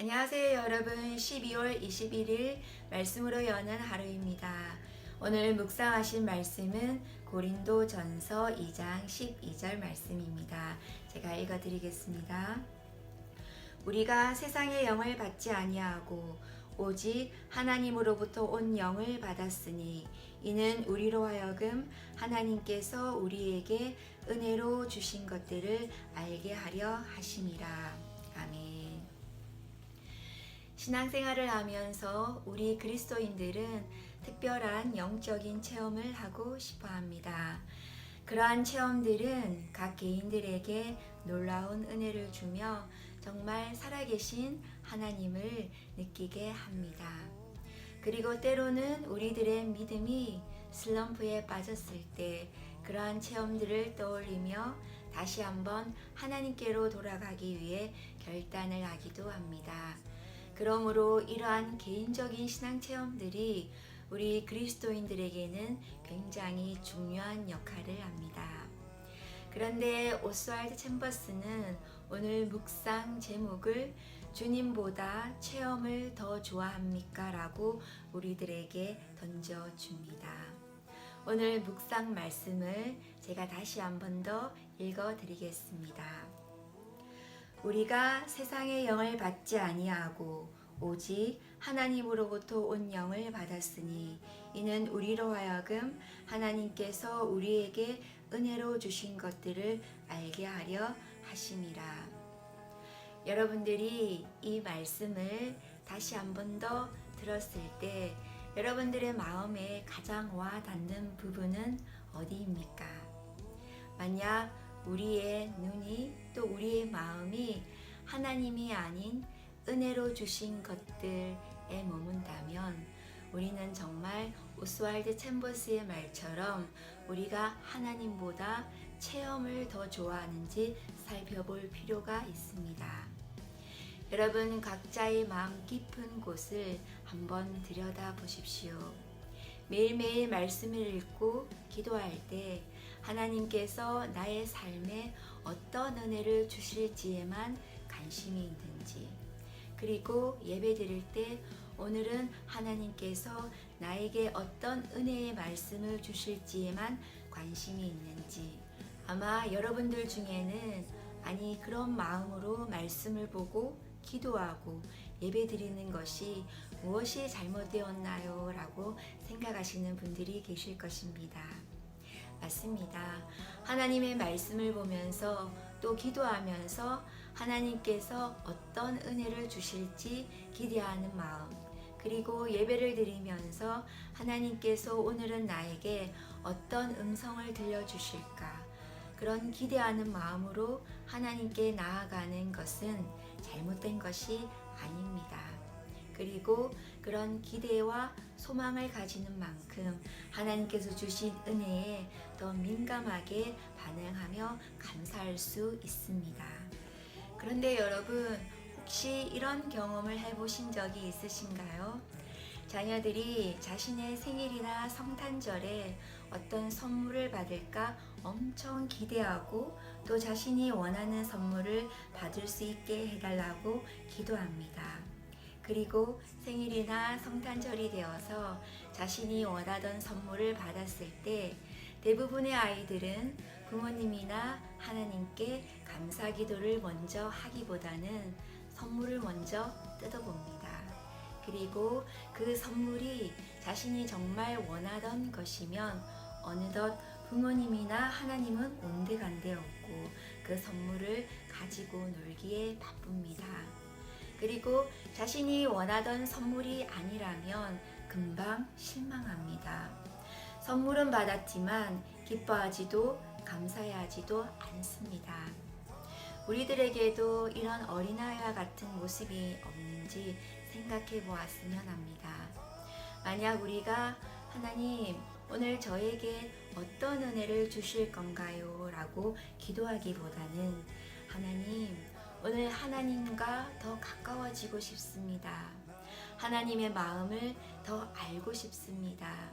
안녕하세요 여러분 12월 21일 말씀으로 여는 하루입니다. 오늘 묵상하신 말씀은 고린도 전서 2장 12절 말씀입니다. 제가 읽어드리겠습니다. 우리가 세상의 영을 받지 아니하고 오직 하나님으로부터 온 영을 받았으니 이는 우리로 하여금 하나님께서 우리에게 은혜로 주신 것들을 알게 하려 하심이라. 신앙생활을 하면서 우리 그리스도인들은 특별한 영적인 체험을 하고 싶어 합니다. 그러한 체험들은 각 개인들에게 놀라운 은혜를 주며 정말 살아계신 하나님을 느끼게 합니다. 그리고 때로는 우리들의 믿음이 슬럼프에 빠졌을 때 그러한 체험들을 떠올리며 다시 한번 하나님께로 돌아가기 위해 결단을 하기도 합니다. 그러므로 이러한 개인적인 신앙 체험들이 우리 그리스도인들에게는 굉장히 중요한 역할을 합니다. 그런데 오스왈드 챔버스는 오늘 묵상 제목을 주님보다 체험을 더 좋아합니까? 라고 우리들에게 던져줍니다. 오늘 묵상 말씀을 제가 다시 한 번 더 읽어 드리겠습니다. 우리가 세상의 영을 받지 아니하고 오직 하나님으로부터 온 영을 받았으니 이는 우리로 하여금 하나님께서 우리에게 은혜로 주신 것들을 알게 하려 하심이라. 여러분들이 이 말씀을 다시 한 번 더 들었을 때 여러분들의 마음에 가장 와 닿는 부분은 어디입니까? 만약 우리의 눈이 또 우리의 마음이 하나님이 아닌 은혜로 주신 것들에 머문다면 우리는 정말 오스왈드 챔버스의 말처럼 우리가 하나님보다 체험을 더 좋아하는지 살펴볼 필요가 있습니다. 여러분 각자의 마음 깊은 곳을 한번 들여다 보십시오. 매일매일 말씀을 읽고 기도할 때 하나님께서 나의 삶에 어떤 은혜를 주실지에만 관심이 있는지, 그리고 예배 드릴 때 오늘은 하나님께서 나에게 어떤 은혜의 말씀을 주실지에만 관심이 있는지, 아마 여러분들 중에는 아니 그런 마음으로 말씀을 보고 기도하고 예배 드리는 것이 무엇이 잘못되었나요? 라고 생각하시는 분들이 계실 것입니다. 맞습니다. 하나님의 말씀을 보면서 또 기도하면서 하나님께서 어떤 은혜를 주실지 기대하는 마음, 그리고 예배를 드리면서 하나님께서 오늘은 나에게 어떤 음성을 들려주실까, 그런 기대하는 마음으로 하나님께 나아가는 것은 잘못된 것이 아닙니다. 그리고 그런 기대와 소망을 가지는 만큼 하나님께서 주신 은혜에 더 민감하게 반응하며 감사할 수 있습니다. 그런데 여러분, 혹시 이런 경험을 해보신 적이 있으신가요? 자녀들이 자신의 생일이나 성탄절에 어떤 선물을 받을까 엄청 기대하고 또 자신이 원하는 선물을 받을 수 있게 해달라고 기도합니다. 그리고 생일이나 성탄절이 되어서 자신이 원하던 선물을 받았을 때 대부분의 아이들은 부모님이나 하나님께 감사 기도를 먼저 하기보다는 선물을 먼저 뜯어봅니다. 그리고 그 선물이 자신이 정말 원하던 것이면 어느덧 부모님이나 하나님은 온데간데 없고 그 선물을 가지고 놀기에 바쁩니다. 그리고 자신이 원하던 선물이 아니라면 금방 실망합니다. 선물은 받았지만 기뻐하지도 감사해하지도 않습니다. 우리들에게도 이런 어린아이와 같은 모습이 없는지 생각해 보았으면 합니다. 만약 우리가 하나님, 오늘 저에게 어떤 은혜를 주실 건가요? 라고 기도하기보다는 하나님, 오늘 하나님과 더 가까워지고 싶습니다. 하나님의 마음을 더 알고 싶습니다.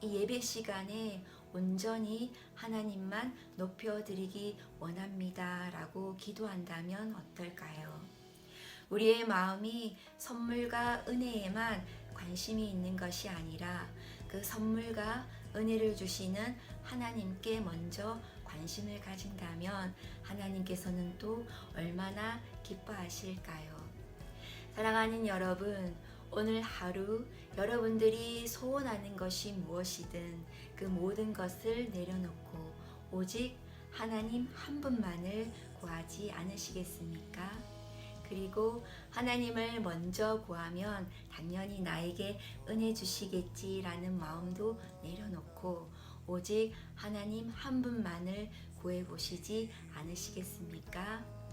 이 예배 시간에 온전히 하나님만 높여드리기 원합니다. 라고 기도한다면 어떨까요? 우리의 마음이 선물과 은혜에만 관심이 있는 것이 아니라 그 선물과 은혜를 주시는 하나님께 먼저 관심을 가진다면 하나님께서는 또 얼마나 기뻐하실까요? 사랑하는 여러분, 오늘 하루 여러분들이 소원하는 것이 무엇이든 그 모든 것을 내려놓고 오직 하나님 한 분만을 구하지 않으시겠습니까? 그리고 하나님을 먼저 구하면 당연히 나에게 은혜 주시겠지라는 마음도 내려놓고 오직 하나님 한 분만을 구해 보시지 않으시겠습니까?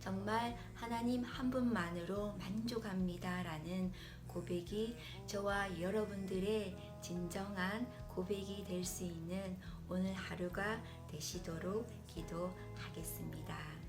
정말 하나님 한 분만으로 만족합니다 라는 고백이 저와 여러분들의 진정한 고백이 될 수 있는 오늘 하루가 되시도록 기도하겠습니다.